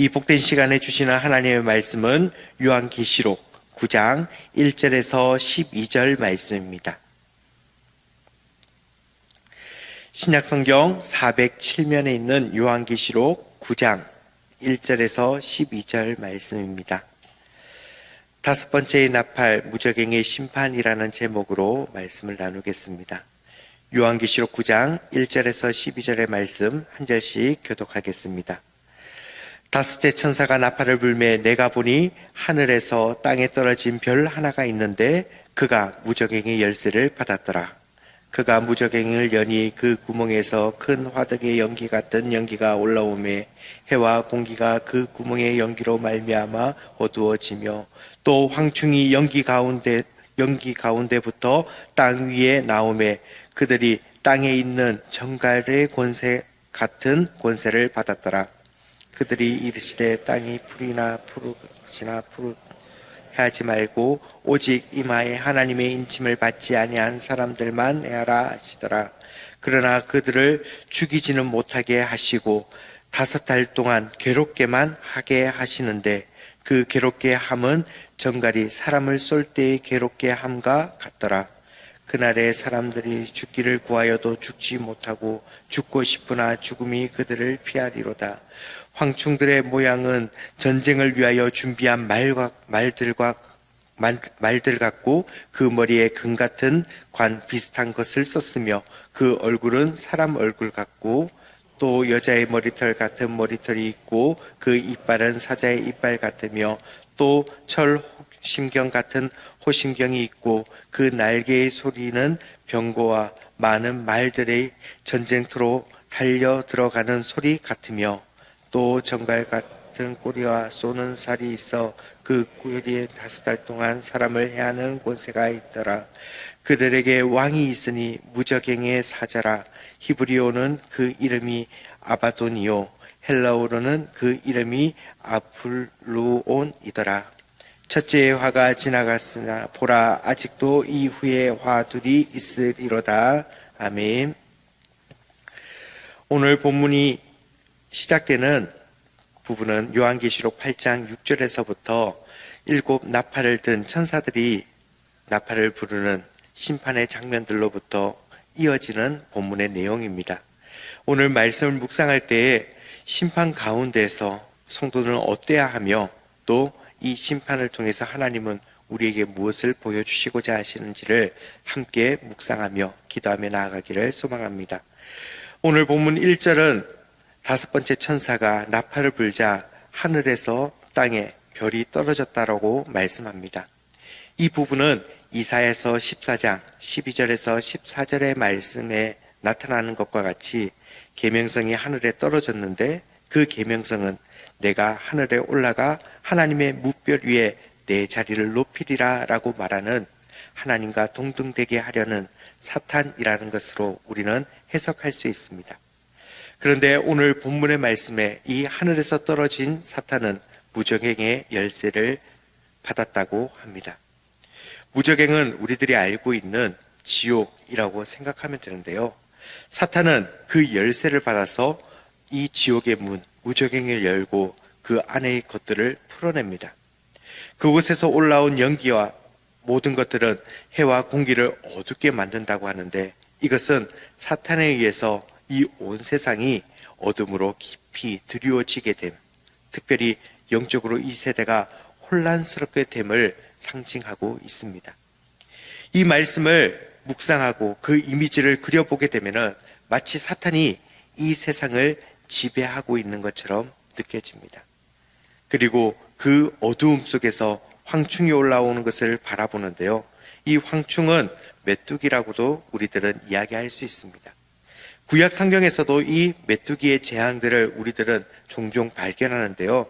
이 복된 시간에 주시는 하나님의 말씀은 요한계시록 9장 1절에서 12절 말씀입니다. 신약성경 407면에 있는 요한계시록 9장 1절에서 12절 말씀입니다. 다섯 번째의 나팔 무적행의 심판이라는 제목으로 말씀을 나누겠습니다. 요한계시록 9장 1절에서 12절의 말씀 한 절씩 교독하겠습니다. 다섯째 천사가 나팔을 불매 내가 보니 하늘에서 땅에 떨어진 별 하나가 있는데 그가 무적행의 열쇠를 받았더라. 그가 무적행을 여니 그 구멍에서 큰 화덕의 연기 같은 연기가 올라오매 해와 공기가 그 구멍의 연기로 말미암아 어두워지며 또 황충이 연기 가운데 연기 가운데부터 땅 위에 나오매 그들이 땅에 있는 정갈의 권세 같은 권세를 받았더라. 그들이 이르시되 땅이 풀이나 푸르시나 푸르 하지 말고 오직 이마에 하나님의 인침을 받지 아니한 사람들만 해하라 하시더라. 그러나 그들을 죽이지는 못하게 하시고 다섯 달 동안 괴롭게만 하게 하시는데 그 괴롭게 함은 정갈이 사람을 쏠 때의 괴롭게 함과 같더라. 그날에 사람들이 죽기를 구하여도 죽지 못하고 죽고 싶으나 죽음이 그들을 피하리로다. 황충들의 모양은 전쟁을 위하여 준비한 말과 말들과 말, 말들 같고 그 머리에 금 같은 관 비슷한 것을 썼으며 그 얼굴은 사람 얼굴 같고 또 여자의 머리털 같은 머리털이 있고 그 이빨은 사자의 이빨 같으며 또 철 심경 같은 호심경이 있고 그 날개의 소리는 병고와 많은 말들의 전쟁터로 달려 들어가는 소리 같으며 또 정갈 같은 꼬리와 쏘는 살이 있어 그 꼬리에 다섯 달 동안 사람을 해하는 권세가 있더라. 그들에게 왕이 있으니 무적행의 사자라. 히브리어는 그 이름이 아바돈이요. 헬라어로는 그 이름이 아플루온이더라. 첫째의 화가 지나갔으나 보라 아직도 이후에 화둘이 있으리로다. 아멘. 오늘 본문이 시작되는 부분은 요한계시록 8장 6절에서부터 일곱 나팔을 든 천사들이 나팔을 부르는 심판의 장면들로부터 이어지는 본문의 내용입니다. 오늘 말씀을 묵상할 때에 심판 가운데서 성도는 어때야 하며 또 이 심판을 통해서 하나님은 우리에게 무엇을 보여주시고자 하시는지를 함께 묵상하며 기도하며 나아가기를 소망합니다. 오늘 본문 1절은 다섯 번째 천사가 나팔을 불자 하늘에서 땅에 별이 떨어졌다라고 말씀합니다. 이 부분은 이사에서 14장 12절에서 14절의 말씀에 나타나는 것과 같이 계명성이 하늘에 떨어졌는데 그 계명성은 내가 하늘에 올라가 하나님의 무별 위에 내 자리를 높이리라 라고 말하는 하나님과 동등되게 하려는 사탄이라는 것으로 우리는 해석할 수 있습니다. 그런데 오늘 본문의 말씀에 이 하늘에서 떨어진 사탄은 무적행의 열쇠를 받았다고 합니다. 무적행은 우리들이 알고 있는 지옥이라고 생각하면 되는데요. 사탄은 그 열쇠를 받아서 이 지옥의 문, 무적행을 열고 그 안의 것들을 풀어냅니다. 그곳에서 올라온 연기와 모든 것들은 해와 공기를 어둡게 만든다고 하는데 이것은 사탄에 의해서 이 온 세상이 어둠으로 깊이 드리워지게 됨, 특별히 영적으로 이 세대가 혼란스럽게 됨을 상징하고 있습니다. 이 말씀을 묵상하고 그 이미지를 그려보게 되면 마치 사탄이 이 세상을 지배하고 있는 것처럼 느껴집니다. 그리고 그 어두움 속에서 황충이 올라오는 것을 바라보는데요. 이 황충은 메뚜기라고도 우리들은 이야기할 수 있습니다. 구약 성경에서도 이 메뚜기의 재앙들을 우리들은 종종 발견하는데요.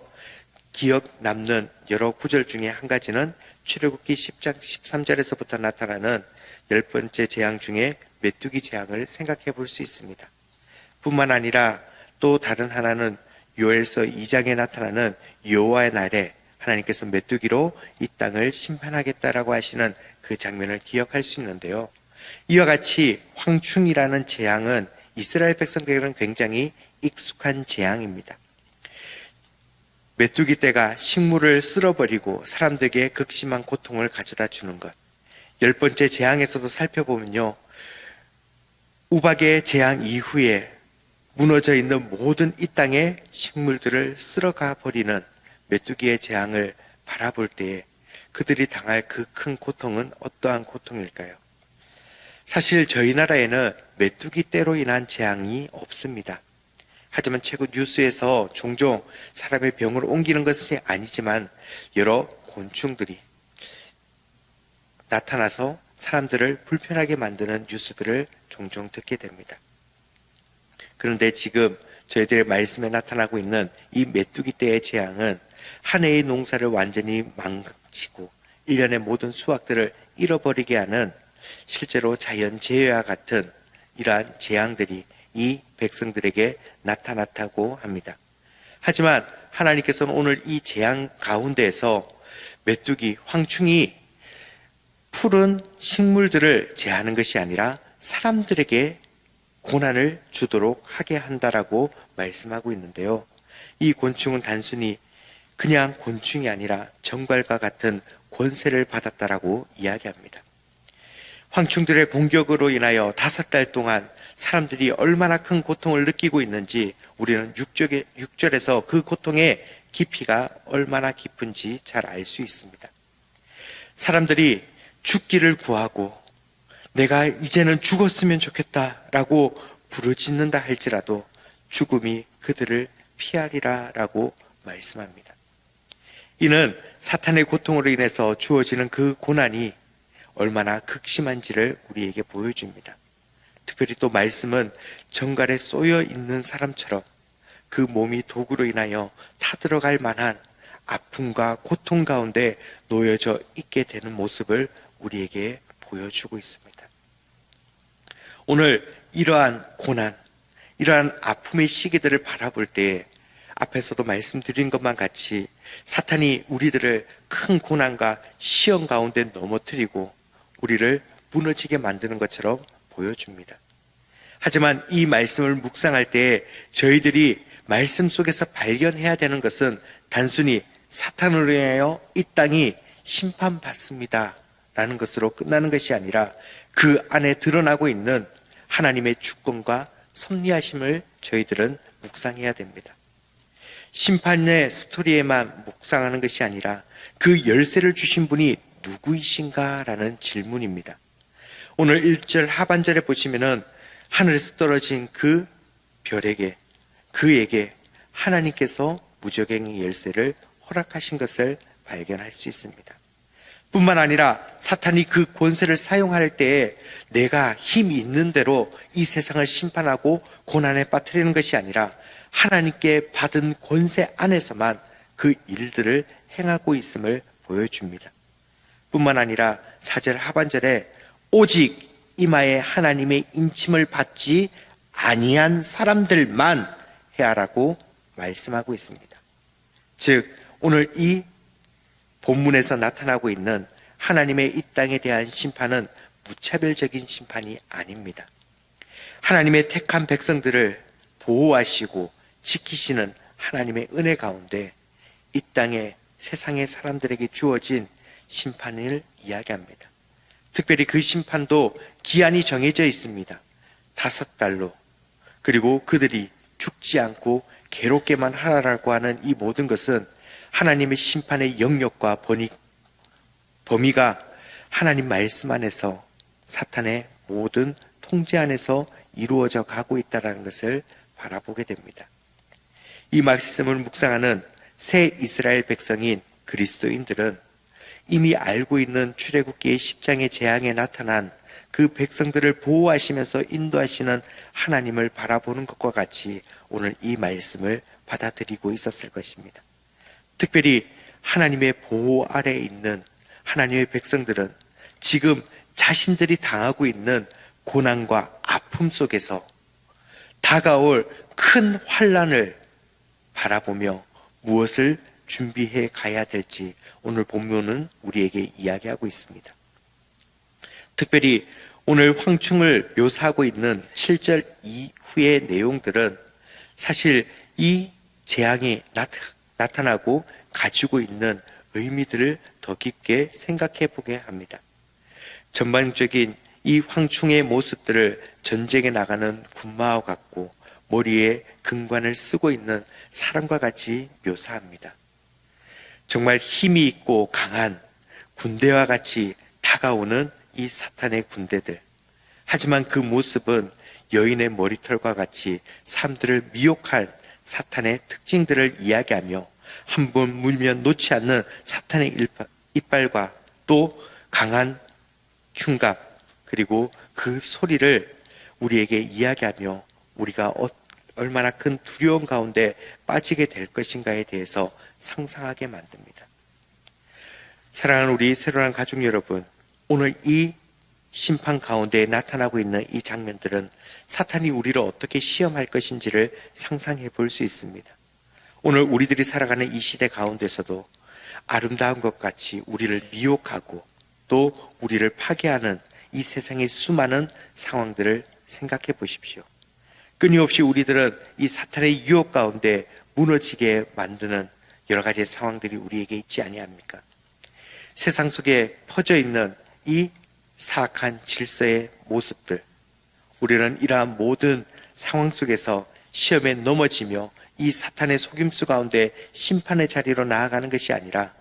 기억 남는 여러 구절 중에 한 가지는 출애굽기 10장 13절에서부터 나타나는 열 번째 재앙 중에 메뚜기 재앙을 생각해 볼 수 있습니다. 뿐만 아니라 또 다른 하나는 요엘서 2장에 나타나는 여호와의 날에 하나님께서 메뚜기로 이 땅을 심판하겠다라고 하시는 그 장면을 기억할 수 있는데요. 이와 같이 황충이라는 재앙은 이스라엘 백성들에게는 굉장히 익숙한 재앙입니다. 메뚜기 떼가 식물을 쓸어버리고 사람들에게 극심한 고통을 가져다 주는 것. 열 번째 재앙에서도 살펴보면요. 우박의 재앙 이후에 무너져 있는 모든 이 땅의 식물들을 쓸어가 버리는 메뚜기의 재앙을 바라볼 때에 그들이 당할 그 큰 고통은 어떠한 고통일까요? 사실 저희 나라에는 메뚜기 떼로 인한 재앙이 없습니다. 하지만 최근 뉴스에서 종종 사람의 병을 옮기는 것이 아니지만 여러 곤충들이 나타나서 사람들을 불편하게 만드는 뉴스들을 종종 듣게 됩니다. 그런데 지금 저희들의 말씀에 나타나고 있는 이 메뚜기 떼의 재앙은 한 해의 농사를 완전히 망치고 일년의 모든 수확들을 잃어버리게 하는 실제로 자연 재해와 같은 이러한 재앙들이 이 백성들에게 나타났다고 합니다. 하지만 하나님께서는 오늘 이 재앙 가운데에서 메뚜기, 황충이 푸른 식물들을 제하는 것이 아니라 사람들에게 고난을 주도록 하게 한다라고 말씀하고 있는데요. 이 곤충은 단순히 그냥 곤충이 아니라 정갈과 같은 권세를 받았다라고 이야기합니다. 황충들의 공격으로 인하여 다섯 달 동안 사람들이 얼마나 큰 고통을 느끼고 있는지 우리는 6절에, 6절에서 그 고통의 깊이가 얼마나 깊은지 잘 알 수 있습니다. 사람들이 죽기를 구하고 내가 이제는 죽었으면 좋겠다라고 부르짖는다 할지라도 죽음이 그들을 피하리라라고 말씀합니다. 이는 사탄의 고통으로 인해서 주어지는 그 고난이 얼마나 극심한지를 우리에게 보여줍니다. 특별히 또 말씀은 정갈에 쏘여 있는 사람처럼 그 몸이 도구로 인하여 타들어갈 만한 아픔과 고통 가운데 놓여져 있게 되는 모습을 우리에게 보여주고 있습니다. 오늘 이러한 고난, 이러한 아픔의 시기들을 바라볼 때 앞에서도 말씀드린 것만 같이 사탄이 우리들을 큰 고난과 시험 가운데 넘어뜨리고 우리를 무너지게 만드는 것처럼 보여줍니다. 하지만 이 말씀을 묵상할 때 저희들이 말씀 속에서 발견해야 되는 것은 단순히 사탄으로 인하여 이 땅이 심판받습니다. 라는 것으로 끝나는 것이 아니라 그 안에 드러나고 있는 하나님의 주권과 섭리하심을 저희들은 묵상해야 됩니다. 심판의 스토리에만 묵상하는 것이 아니라 그 열쇠를 주신 분이 누구이신가라는 질문입니다. 오늘 1절 하반절에 보시면은 하늘에서 떨어진 그 별에게 그에게 하나님께서 무적행의 열쇠를 허락하신 것을 발견할 수 있습니다. 뿐만 아니라 사탄이 그 권세를 사용할 때에 내가 힘이 있는 대로 이 세상을 심판하고 고난에 빠뜨리는 것이 아니라 하나님께 받은 권세 안에서만 그 일들을 행하고 있음을 보여줍니다. 뿐만 아니라 사절 하반절에 오직 이마에 하나님의 인침을 받지 아니한 사람들만 해하라고 말씀하고 있습니다. 즉 오늘 이 본문에서 나타나고 있는 하나님의 이 땅에 대한 심판은 무차별적인 심판이 아닙니다. 하나님의 택한 백성들을 보호하시고 지키시는 하나님의 은혜 가운데 이 땅에 세상의 사람들에게 주어진 심판을 이야기합니다. 특별히 그 심판도 기한이 정해져 있습니다. 다섯 달로. 그리고 그들이 죽지 않고 괴롭게만 하라라고 하는 이 모든 것은 하나님의 심판의 영역과 범위, 범위가 하나님 말씀 안에서 사탄의 모든 통제 안에서 이루어져 가고 있다는 것을 바라보게 됩니다. 이 말씀을 묵상하는 새 이스라엘 백성인 그리스도인들은 이미 알고 있는 출애굽기의 10장의 재앙에 나타난 그 백성들을 보호하시면서 인도하시는 하나님을 바라보는 것과 같이 오늘 이 말씀을 받아들이고 있었을 것입니다. 특별히 하나님의 보호 아래에 있는 하나님의 백성들은 지금 자신들이 당하고 있는 고난과 아픔 속에서 다가올 큰 환란을 바라보며 무엇을 준비해 가야 될지 오늘 본문은 우리에게 이야기하고 있습니다. 특별히 오늘 황충을 묘사하고 있는 7절 이후의 내용들은 사실 이 재앙이 나타나고 가지고 있는 의미들을 더 깊게 생각해 보게 합니다. 전반적인 이 황충의 모습들을 전쟁에 나가는 군마와 같고 머리에 금관을 쓰고 있는 사람과 같이 묘사합니다. 정말 힘이 있고 강한 군대와 같이 다가오는 이 사탄의 군대들. 하지만 그 모습은 여인의 머리털과 같이 사람들을 미혹할 사탄의 특징들을 이야기하며 한 번 물면 놓지 않는 사탄의 이빨과 또 강한 흉갑 그리고 그 소리를 우리에게 이야기하며 우리가 어- 얼마나 큰 두려움 가운데 빠지게 될 것인가에 대해서 상상하게 만듭니다. 사랑하는 우리 새로운 가족 여러분, 오늘 이 심판 가운데 나타나고 있는 이 장면들은 사탄이 우리를 어떻게 시험할 것인지를 상상해 볼 수 있습니다. 오늘 우리들이 살아가는 이 시대 가운데서도 아름다운 것 같이 우리를 미혹하고 또 우리를 파괴하는 이 세상의 수많은 상황들을 생각해 보십시오. 끊임없이 우리들은 이 사탄의 유혹 가운데 무너지게 만드는 여러 가지 상황들이 우리에게 있지 아니합니까? 세상 속에 퍼져 있는 이 사악한 질서의 모습들. 우리는 이러한 모든 상황 속에서 시험에 넘어지며 이 사탄의 속임수 가운데 심판의 자리로 나아가는 것이 아니라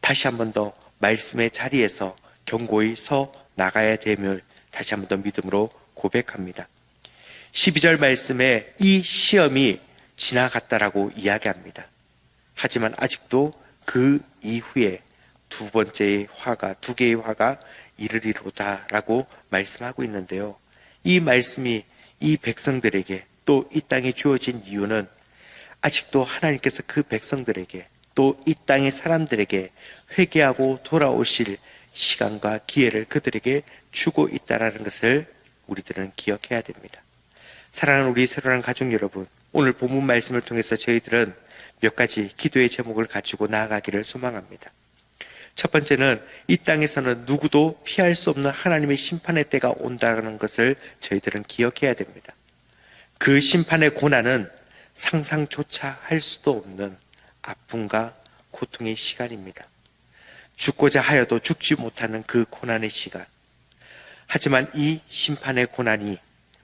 다시 한 번 더 말씀의 자리에서 견고히 서 나가야 됨을 다시 한 번 더 믿음으로 고백합니다. 12절 말씀에 이 시험이 지나갔다라고 이야기합니다. 하지만 아직도 그 이후에 두 번째의 화가, 두 개의 화가 이르리로다라고 말씀하고 있는데요. 이 말씀이 이 백성들에게 또 이 땅에 주어진 이유는 아직도 하나님께서 그 백성들에게 또 이 땅의 사람들에게 회개하고 돌아오실 시간과 기회를 그들에게 주고 있다라는 것을 우리들은 기억해야 됩니다. 사랑하는 우리 새로운 가족 여러분, 오늘 본문 말씀을 통해서 저희들은 몇 가지 기도의 제목을 가지고 나아가기를 소망합니다. 첫 번째는 이 땅에서는 누구도 피할 수 없는 하나님의 심판의 때가 온다는 것을 저희들은 기억해야 됩니다. 그 심판의 고난은 상상조차 할 수도 없는 아픔과 고통의 시간입니다. 죽고자 하여도 죽지 못하는 그 고난의 시간. 하지만 이 심판의 고난이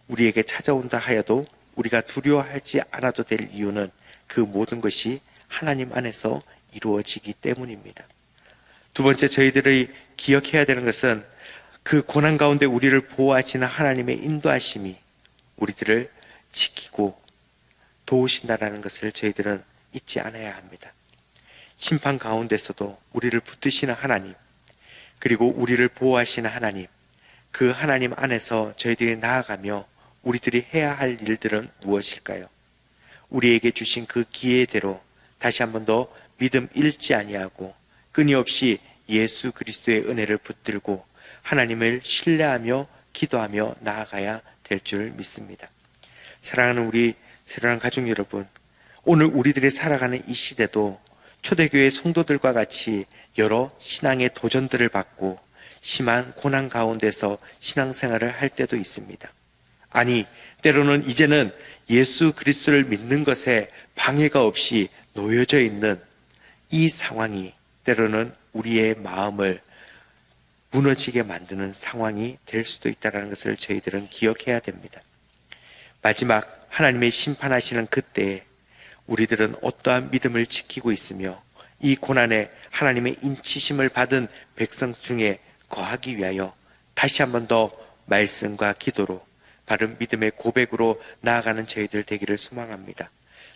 우리에게 찾아온다 하여도 우리가 두려워하지 않아도 될 이유는 그 모든 것이 하나님 안에서 이루어지기 때문입니다. 두 번째 저희들이 기억해야 되는 것은 그 고난 가운데 우리를 보호하시는 하나님의 인도하심이 우리들을 지키고 도우신다라는 것을 저희들은 잊지 않아야 합니다. 심판 가운데서도 우리를 붙드시는 하나님, 그리고 우리를 보호하시는 하나님, 그 하나님 안에서 저희들이 나아가며 우리들이 해야 할 일들은 무엇일까요? 우리에게 주신 그 기회대로 다시 한 번 더 믿음 잃지 아니하고 끊임없이 예수 그리스도의 은혜를 붙들고 하나님을 신뢰하며 기도하며 나아가야 될 줄 믿습니다. 사랑하는 우리 사랑하는 가족 여러분, 오늘 우리들이 살아가는 이 시대도 초대교회 성도들과 같이 여러 신앙의 도전들을 받고 심한 고난 가운데서 신앙생활을 할 때도 있습니다. 아니, 때로는 이제는 예수 그리스도를 믿는 것에 방해가 없이 놓여져 있는 이 상황이 때로는 우리의 마음을 무너지게 만드는 상황이 될 수도 있다는 것을 저희들은 기억해야 됩니다. 마지막 하나님의 심판하시는 그때에 우리들은 어떠한 믿음을 지키고 있으며 이 고난에 하나님의 인치심을 받은 백성 중에 거하기 위하여 다시 한번 더 말씀과 기도로 바른 믿음의 고백으로 나아가는 저희들 되기를 소망합니다.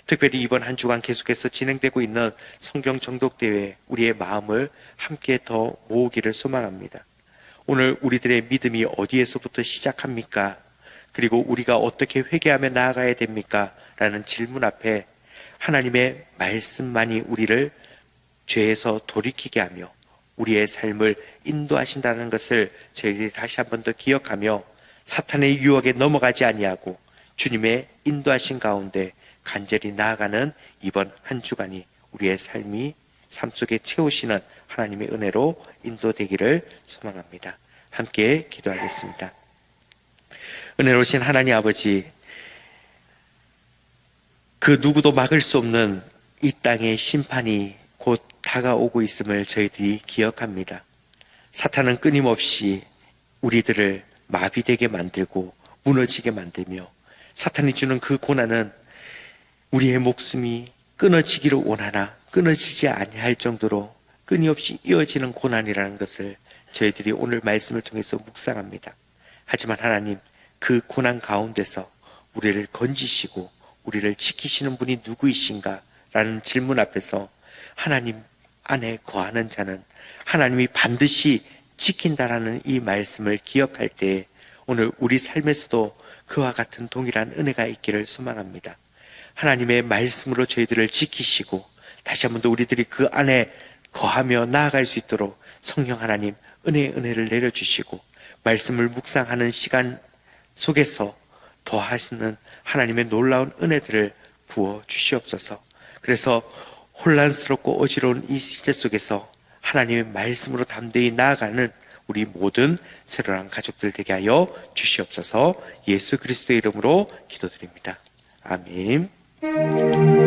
특별히 이번 한 주간 계속해서 진행되고 있는 성경 정독 대회 우리의 마음을 함께 더 모으기를 소망합니다. 오늘 우리들의 믿음이 어디에서부터 시작합니까? 그리고 우리가 어떻게 회개하며 나아가야 됩니까? 라는 질문 앞에 하나님의 말씀만이 우리를 죄에서 돌이키게 하며 우리의 삶을 인도하신다는 것을 저희들이 다시 한 번 더 기억하며 사탄의 유혹에 넘어가지 아니하고 주님의 인도하신 가운데 간절히 나아가는 이번 한 주간이 우리의 삶이 삶 속에 채우시는 하나님의 은혜로 인도되기를 소망합니다. 함께 기도하겠습니다. 은혜로우신 하나님 아버지, 그 누구도 막을 수 없는 이 땅의 심판이 곧 다가오고 있음을 저희들이 기억합니다. 사탄은 끊임없이 우리들을 마비되게 만들고 무너지게 만들며 사탄이 주는 그 고난은 우리의 목숨이 끊어지기를 원하나 끊어지지 아니할 정도로 끊임없이 이어지는 고난이라는 것을 저희들이 오늘 말씀을 통해서 묵상합니다. 하지만 하나님 그 고난 가운데서 우리를 건지시고 우리를 지키시는 분이 누구이신가? 라는 질문 앞에서 하나님 안에 거하는 자는 하나님이 반드시 지킨다라는 이 말씀을 기억할 때 오늘 우리 삶에서도 그와 같은 동일한 은혜가 있기를 소망합니다. 하나님의 말씀으로 저희들을 지키시고 다시 한 번 더 우리들이 그 안에 거하며 나아갈 수 있도록 성령 하나님 은혜의 은혜를 내려주시고 말씀을 묵상하는 시간 속에서 더하시는 하나님의 놀라운 은혜들을 부어 주시옵소서. 그래서 혼란스럽고 어지러운 이 시대 속에서 하나님의 말씀으로 담대히 나아가는 우리 모든 새로운 가족들 되게 하여 주시옵소서. 예수 그리스도의 이름으로 기도드립니다. 아멘.